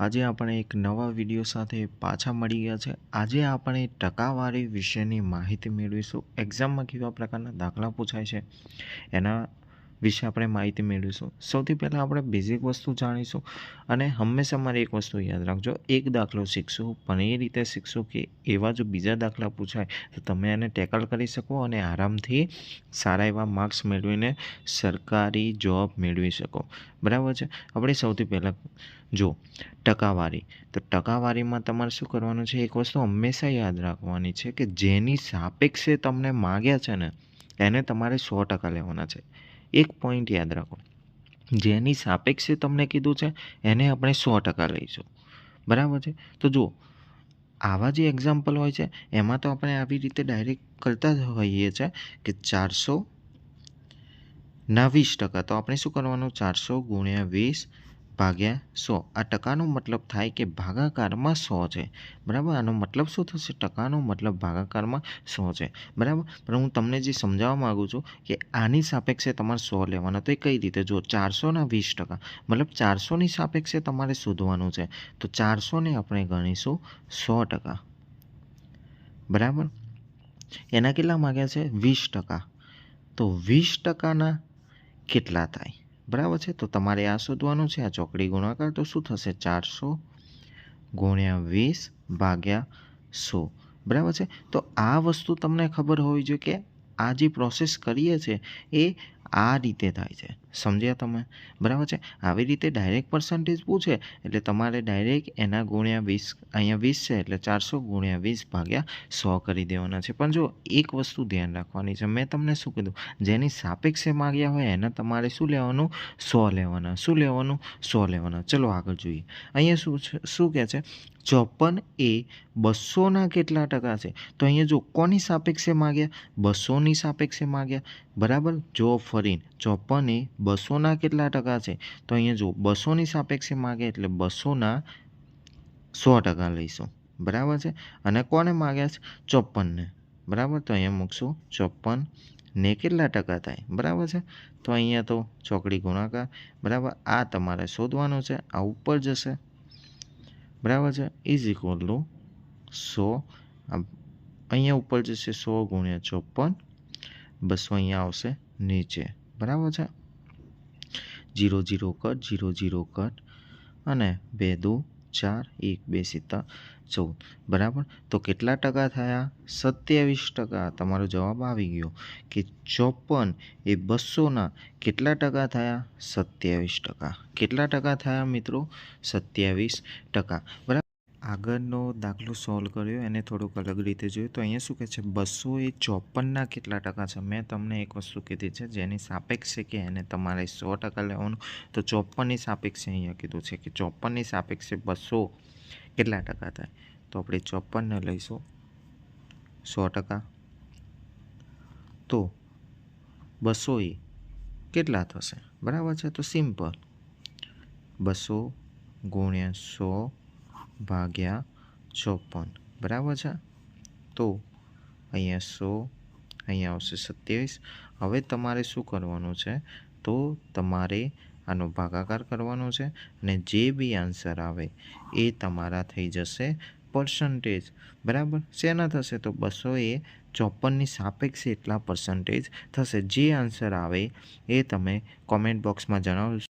આજે આપણે એક નવા વીડિયો સાથે પાછા મળી ગયા છે. આજે આપણે ટકાવારી વિશેની માહિતી મેળવીશું. એક્ઝામમાં કેવા પ્રકારના દાખલા પૂછાય છે, એના વિશે આપણે માહિતી મેળવીશું. સૌથી પહેલાં આપણે બેઝિક વસ્તુ જાણીશું અને હંમેશા મારે એક વસ્તુ યાદ રાખજો. એક દાખલો શીખશો, પણ એ રીતે શીખશો કે એવા જો બીજા દાખલા પૂછાય, તો તમે એને ટેકલ કરી શકો અને આરામથી સારા એવા માર્ક્સ મેળવીને સરકારી જોબ મેળવી શકો. બરાબર છે? આપણે સૌથી પહેલાં જો ટકાવારી, તો ટકાવારીમાં તમારે શું કરવાનું છે? એક વસ્તુ હંમેશા યાદ રાખવાની છે કે જેની સાપેક્ષે તમને માગ્યા છે ને, એને તમારે સો ટકા લેવાના છે. એક પોઈન્ટ યાદ રાખો. જેની સાપેક્ષે તમને કીધું છે, એને આપણે સો ટકા લઈશું બરાબર છે? તો જુઓ, આવા જે એક્ઝામ્પલ હોય છે, એમાં તો આપણે આવી રીતે ડાયરેક્ટ કરતા જ હોઈએ છીએ કે ચારસો ના વીસ ટકા. તો આપણે શું કરવાનું? ચારસો ગુણ્યા વીસ ભાગ્યા સો. આ ટકાનો મતલબ થાય કે ભાગાકારમાં સો છે. બરાબર? આનો મતલબ શું થશે? ટકાનો મતલબ ભાગાકારમાં સો છે. બરાબર? પણ હું તમને જે સમજાવવા માગું છું કે આની સાપેક્ષે તમારે સો લેવાના. તો એ કઈ રીતે? જો ચારસોના વીસ ટકા, મતલબ ચારસોની સાપેક્ષે તમારે શોધવાનું છે, તો ચારસોને આપણે ગણીશું સો ટકા. બરાબર? એના કેટલા માગ્યા છે? વીસ ટકા. તો વીસ ટકાના કેટલા થાય? બરાબર છે? તો તમારે આ શોધવાનું છે, આ ચોકડી ગુણાકાર તો શું થશે? ચારસો ગુણ્યા વીસ ભાગ્યા સો. બરાબર છે? તો આ વસ્તુ તમને ખબર હોવી જોઈએ કે આ જે પ્રોસેસ કરીએ છીએ એ આ રીતે થાય છે. સમજ્યા તમે? બરાબર છે? આવી રીતે ડાયરેક્ટ પર્સન્ટેજ પૂછે, એટલે તમારે ડાયરેક્ટ એના ગુણ્યા વીસ, અહીંયા વીસ છે, એટલે ચારસો ગુણ્યા વીસ ભાગ્યા સો કરી દેવાના છે. પણ જો એક વસ્તુ ધ્યાન રાખવાની છે, મેં તમને શું કીધું? જેની સાપેક્ષે માગ્યા હોય, એને તમારે શું લેવાનું? સો લેવાના. શું લેવાનું? સો લેવાના. ચલો આગળ જોઈએ. અહીંયા શું છે? શું કહે છે? ચોપન એ બસોના કેટલા ટકા છે? તો અહીંયા જો કોની સાપેક્ષે માગ્યા? બસોની સાપેક્ષે માગ્યા. બરાબર? જો ફરીને ચોપન એ બસોના કેટલા ટકા છે? તો અહીંયા જો બસોની સાપેક્ષે માગે એટલે બસોના સો ટકા લઈશું. બરાબર છે? અને કોને માગ્યા છે? ચોપનને બરાબર? તો અહીંયા મૂકશું. ચોપન ને કેટલા ટકા થાય? બરાબર છે? તો અહીંયા તો ચોકડી ગુણાકાર. બરાબર? આ તમારે શોધવાનું છે. આ ઉપર જશે. બરાબર છે? ઇઝ ઇક્વલ ટુ સો. અહીંયા ઉપર જશે સો ગુણ્યા ચોપન બસો અહીંયા આવશે નીચે. બરાબર છે? Zero zero cut zero zero cut અને બે દો ચાર એક બે સિત્તા ચૌદ. બરાબર? તો કેટલા ટકા થયા? સત્યાવીસ ટકા. તમારો જવાબ આવી ગયો કે ચોપન એ બસોના કેટલા ટકા થયા? સત્યાવીસ ટકા. કેટલા ટકા થયા મિત્રો? સત્યાવીસ ટકા. બરાબર? આગળનો દાખલો સોલ્વ કર્યો, એને થોડુંક અલગ રીતે જોયું. તો અહીંયા શું કહે છે? બસો એ ચોપનના કેટલા ટકા છે? મેં તમને એક વસ્તુ કીધી છે, જેની સાપેક્ષે કે એને તમારે સો ટકા લેવાનું. તો ચોપનની સાપેક્ષે અહીંયા કીધું છે કે ચોપનની સાપેક્ષે બસો કેટલા ટકા થાય? તો આપણે ચોપનને લઈશું. સો ટકા. તો બસો એ કેટલા થશે? બરાબર છે? તો સિમ્પલ બસો ગુણ્યા સો ભાગ્યા ચોપન. બરાબર છે? તો અહીંયા સો, અહીંયા આવશે સત્યાવીસ. હવે તમારે શું કરવાનું છે? તો તમારે આનો ભાગાકાર કરવાનો છે અને જે બી આન્સર આવે એ તમારા થઈ જશે પર્સન્ટેજ બરાબર? શેના થશે? તો બસો એ ચોપનની સાપેક્ષે એટલા પર્સન્ટેજ થશે. જે આન્સર આવે એ તમે કોમેન્ટ બોક્સમાં જણાવશો.